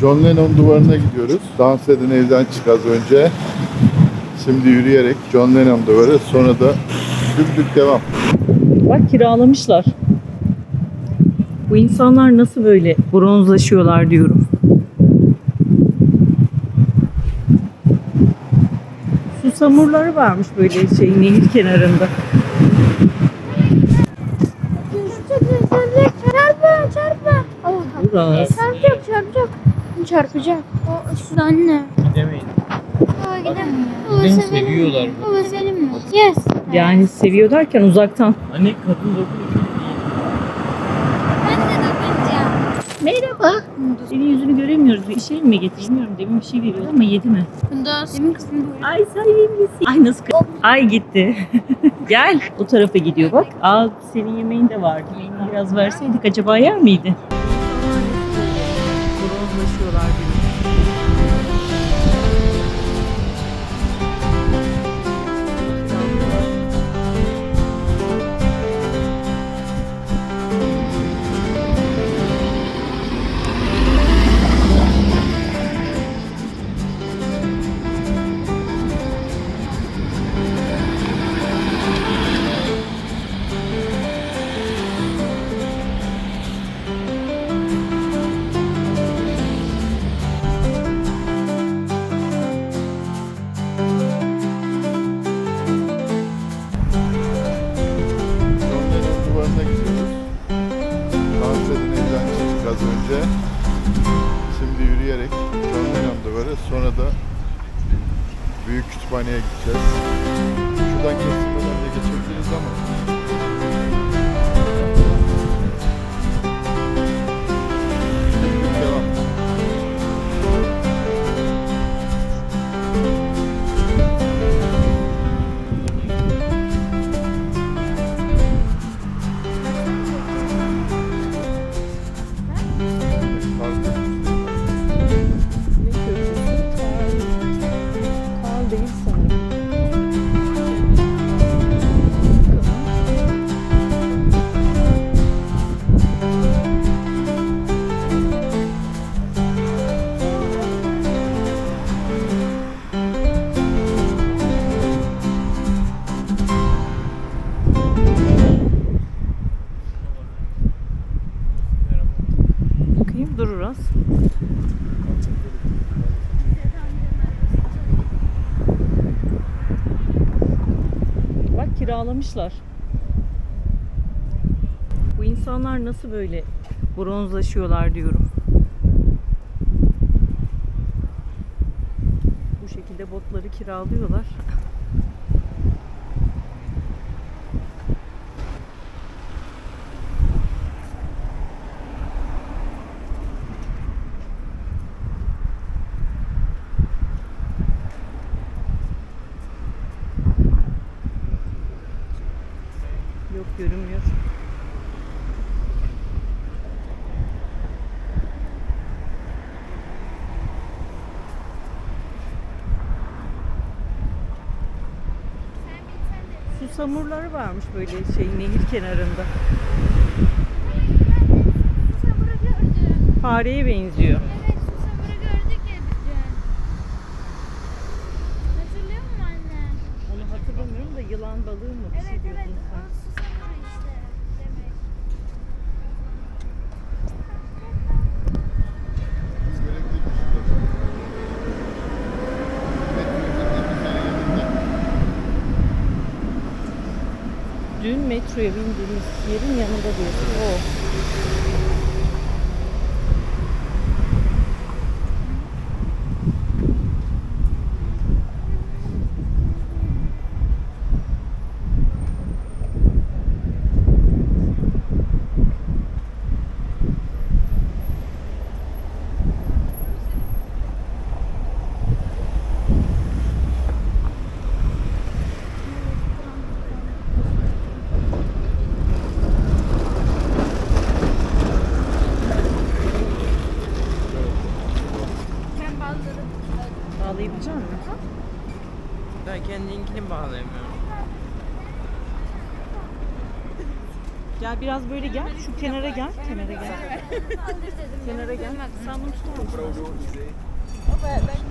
John Lennon duvarına gidiyoruz. Dans eden evden çık az önce. Şimdi yürüyerek John Lennon duvarı sonra da düdük devam. Bak kiralamışlar. Bu insanlar nasıl böyle bronzlaşıyorlar diyorum. Susamurları varmış böyle şey nehir kenarında. Çarpma, çarpma. Çarpacak. Çarpacak. O üstüne anne. Gidemeyin. Baba gidemiyor. Baba Beni sevelim. seviyorlar. Baba sevelim mi? Yes. Yani seviyor derken uzaktan. Anne kadın dokunuyor. Ben de dokunacağım. Merhaba. Senin yüzünü göremiyoruz. Bir şey mi getirmiyorum. Demin bir şey veriyordu ama yedi mi? Bunda demin kızım böyle. Ay sevimlisi. Ay nasıl kı- Ay gitti. Gel. O tarafa gidiyor bak. Aa senin yemeğin de vardı. Yemeğini biraz verseydik acaba yer miydi? Bak kiralamışlar. Bu insanlar nasıl böyle bronzlaşıyorlar diyorum. Bu şekilde botları kiralıyorlar. Yok görünmüyor. Susamurları varmış böyle şey nehir kenarında. Fareye benziyor. Evet susamuru gördük ya dün. Hatırlıyor musun anne? Onu hatırlamıyorum da yılan balığı mı bir şey Evet evet. diyordun O sen. susamuru işte. Demek. Biz görebilirmişiz. Dün metroya bindiğimiz yerin yanında diyorsun. O. Ben bazıları Bağlayabilecek misin? Ben kendininkini bağlayamıyorum. Gel biraz böyle gel. Şu kenara gel. Kenara gel. Kenara gel. Sen bunu tutar mısın? Anne.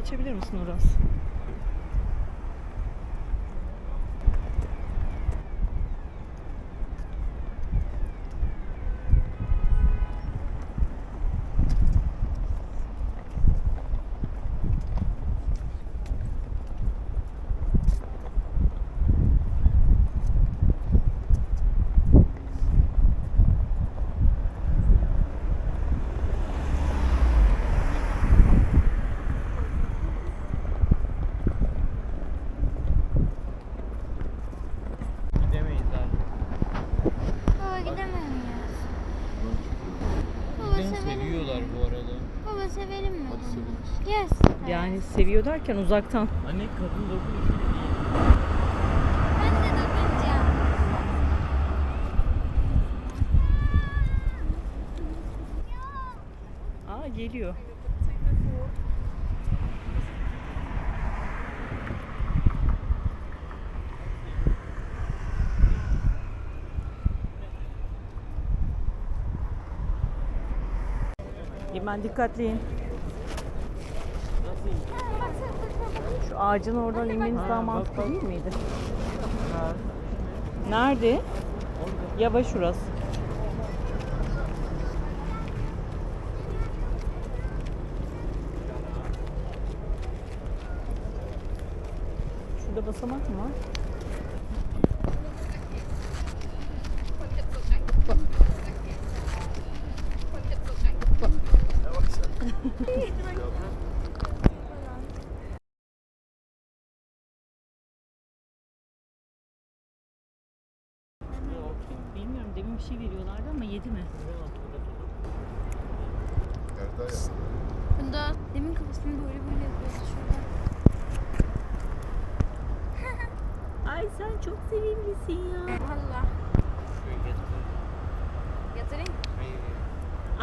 Geçebilir misin Uras? Gidemeyiz abi. Baba gidemiyorum ya. Baba Giden sevelim. seviyorlar bu arada. Baba sevelim mi? Hadi sevelim. Yes. Yani seviyor derken uzaktan. Anne kadın dokunuş değil. Ben de dokunacağım. Aa geliyor. Hemen dikkatli in. Nasıl iyi? Bak bak bak bak. Şu ağacın oradan inmeniz Ha, daha mantıklı değil miydi? Nerede? Yavaş Uras. Şurada basamak mı var?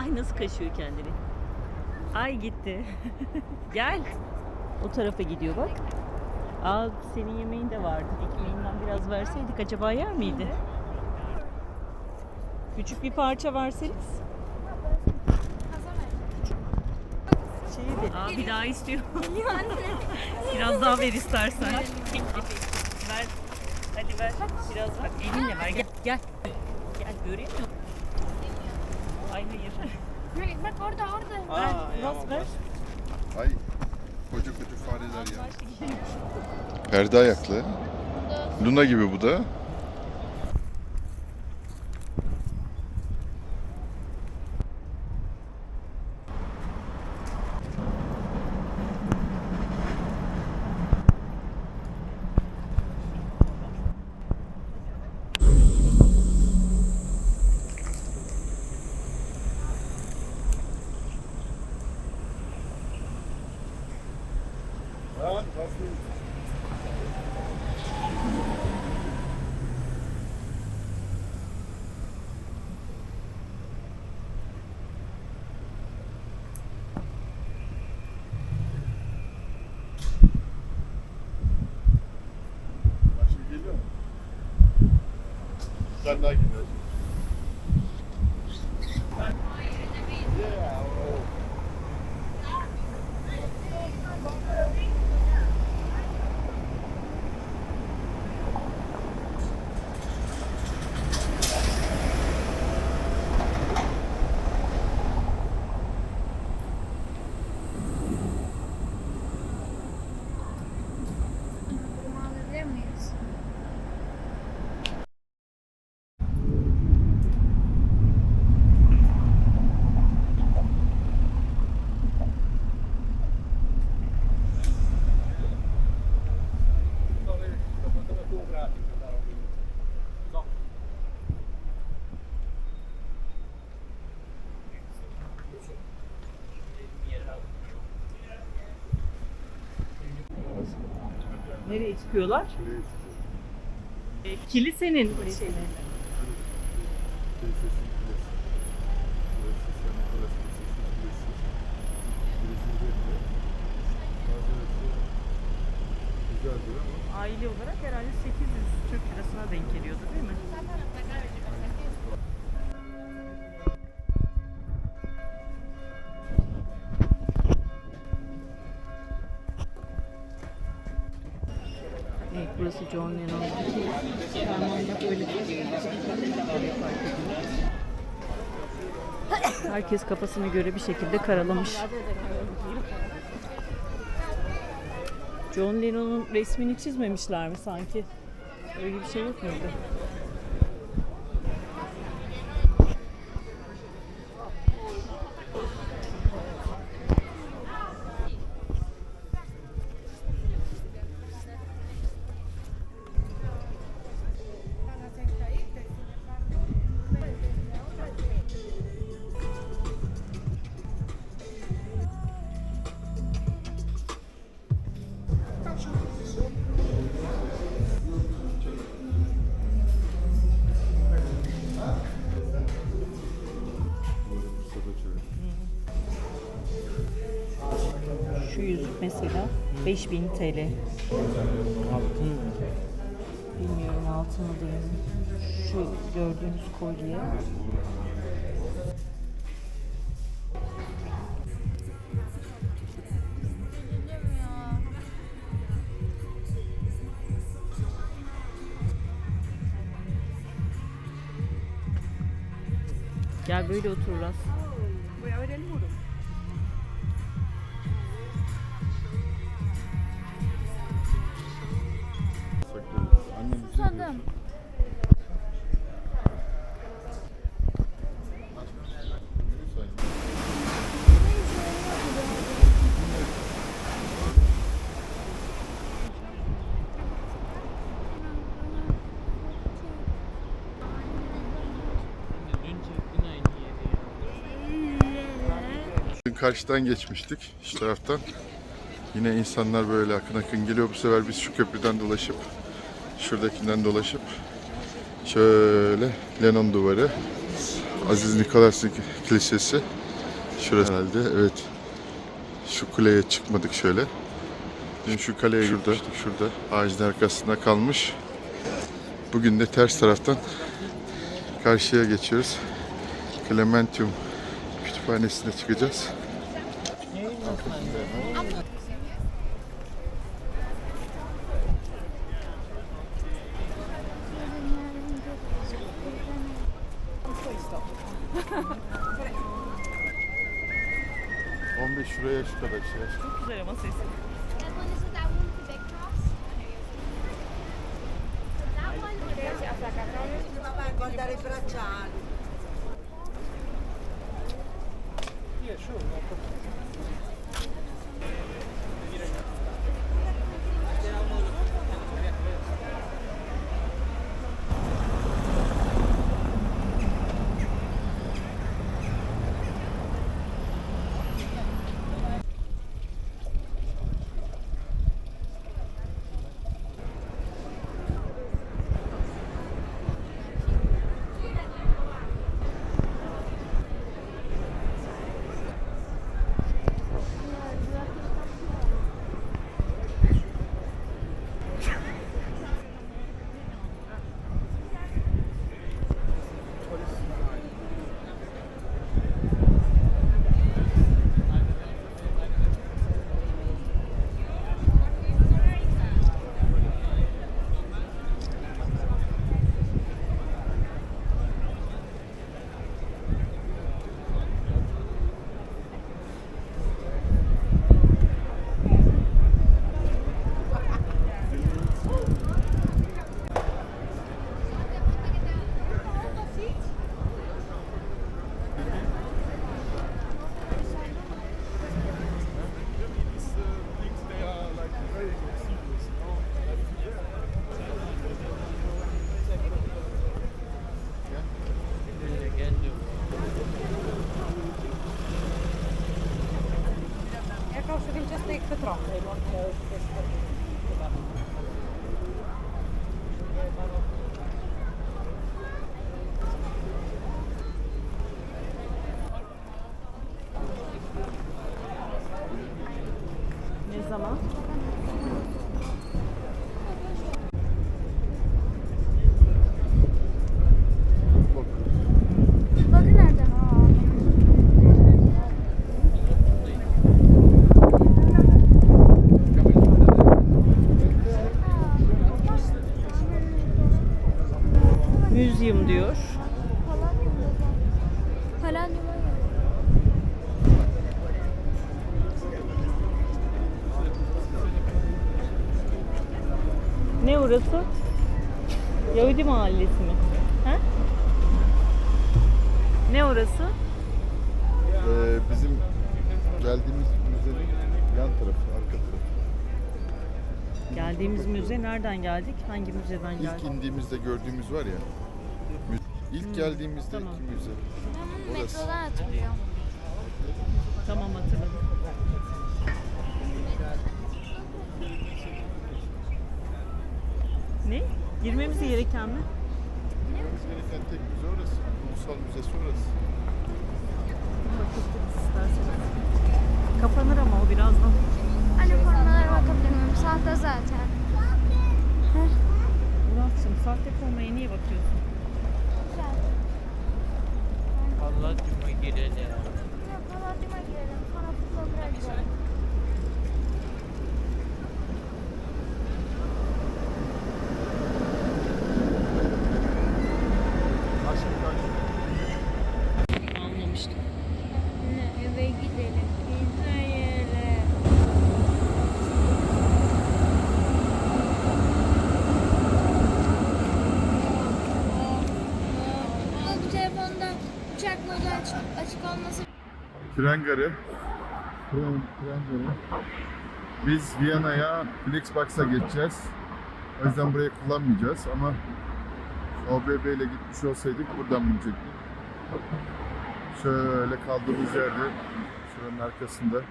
Ay nasıl kaşıyor kendini. Ay gitti. Gel. O tarafa gidiyor bak. Aa senin yemeğin de vardı. Ekmeğinden biraz verseydik acaba yer miydi? Küçük bir parça verseniz. Şeydi. Aa bir daha istiyor. biraz daha ver istersen. ver. Hadi ver. Biraz bak elinle ver. Gel. Gel. Gel göreyim mi? Orada orada. Ver. Bas ver. Ay koca koca fareler ya. Perde ayaklı. Luna gibi bu da. Şimdi geliyor mu? Sen daha gidiyorsun. Çıkıyorlar? E, kilisenin Aile olarak herhalde 800 Türk lirasına denk geliyordu değil mi? John Lennon. Fermanla böyle Herkes kafasına göre bir şekilde karalamış. John Lennon'un resmini çizmemişler mi sanki? Öyle bir şey yok muydu? 5000 TL. Altın mı? Bilmiyorum altın mı değil mi? Şu gördüğünüz kolye. Gel böyle otururuz. Dün Karşıdan geçmiştik şu taraftan. Yine insanlar böyle akın akın geliyor. Bu sefer biz şu köprüden dolaşıp şuradakinden dolaşıp şöyle Lenon duvarı Aziz Nikolas'ın kilisesi. Şurası herhalde evet. Şu kuleye çıkmadık şöyle. Dün şu kaleye şurada, şurada ağacın arkasında kalmış. Bugün de ters taraftan karşıya geçiyoruz. Clementium kütüphanesine çıkacağız On beş şuraya şu kadar şey. Çok güzel ama sesi. Ne zaman? Bak. Bakın nerede? Museum diyor. Palladium. Ne orası? Yahudi mahallesi mi? Ha? Ne orası? Ee, bizim geldiğimiz müzenin yan tarafı, arka tarafı. Geldiğimiz müze nereden geldik? Hangi müzeden İlk geldik? indiğimizde gördüğümüz var ya. İlk geldiğimizde tamam. iki müze. Ben Orası. metrodan hatırlıyorum. Tamam hatırladım. Ne? Girmemiz gereken mi? Gitmemiz gereken tek müze orası. Ulusal müzesi orası. Bakabiliriz isterseniz. Kapanır ama o birazdan. Anne formalara bakabilir miyim? Sahte zaten. Murat'cığım sahte formaya niye bakıyorsun? Güzel. Allah cuma girelim. Tren garı. Tren, tren garı. Biz Viyana'ya Flixbux'a geçeceğiz. O yüzden burayı kullanmayacağız ama OBB ile gitmiş olsaydık buradan binecektik. Şöyle kaldığımız yerde şuranın arkasında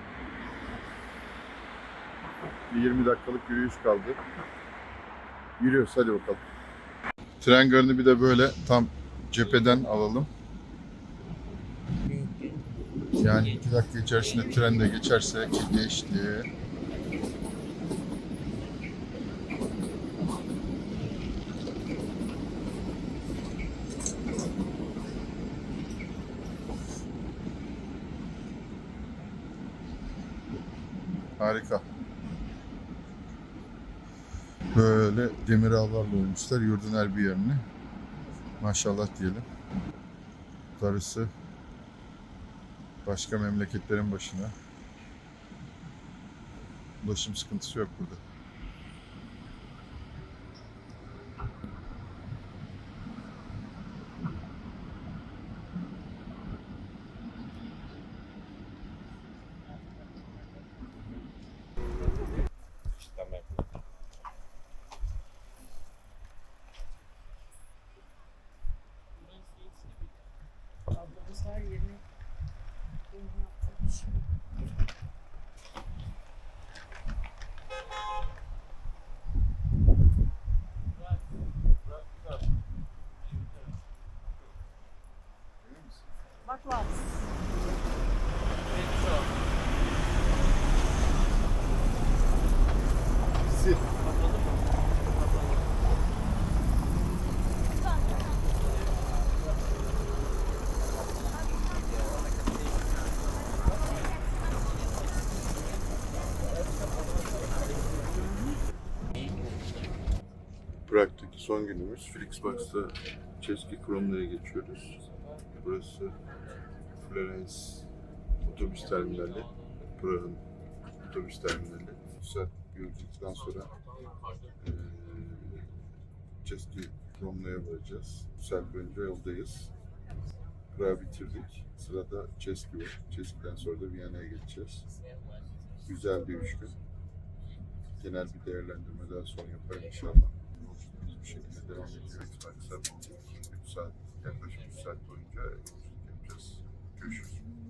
bir 20 dakikalık yürüyüş kaldı. Yürüyoruz hadi bakalım. Tren garını bir de böyle tam cepheden alalım. Yani iki dakika içerisinde tren de geçerse ki geçti. Harika. Böyle demir ağlarla olmuşlar yurdun her bir yerini. Maşallah diyelim. Darısı başka memleketlerin başına. Ulaşım sıkıntısı yok burada. Prag'daki son günümüz. Flixbox'ta Chesky Kromla'ya geçiyoruz. Burası Florence otobüs terminali. Prag'ın otobüs terminali. Güzel bir yolculuktan sonra eee Chesky Kromla'ya varacağız. Güzel önce yoldayız. Prag'ı bitirdik. Sırada Chesky var. Chesky'den sonra da Viyana'ya geçeceğiz. Güzel bir üç gün. Genel bir değerlendirme daha sonra yaparım inşallah. Şekilde devam ediyor. Aksa 3 saat, yaklaşık 3 saat boyunca yolculuk yapacağız. Görüşürüz.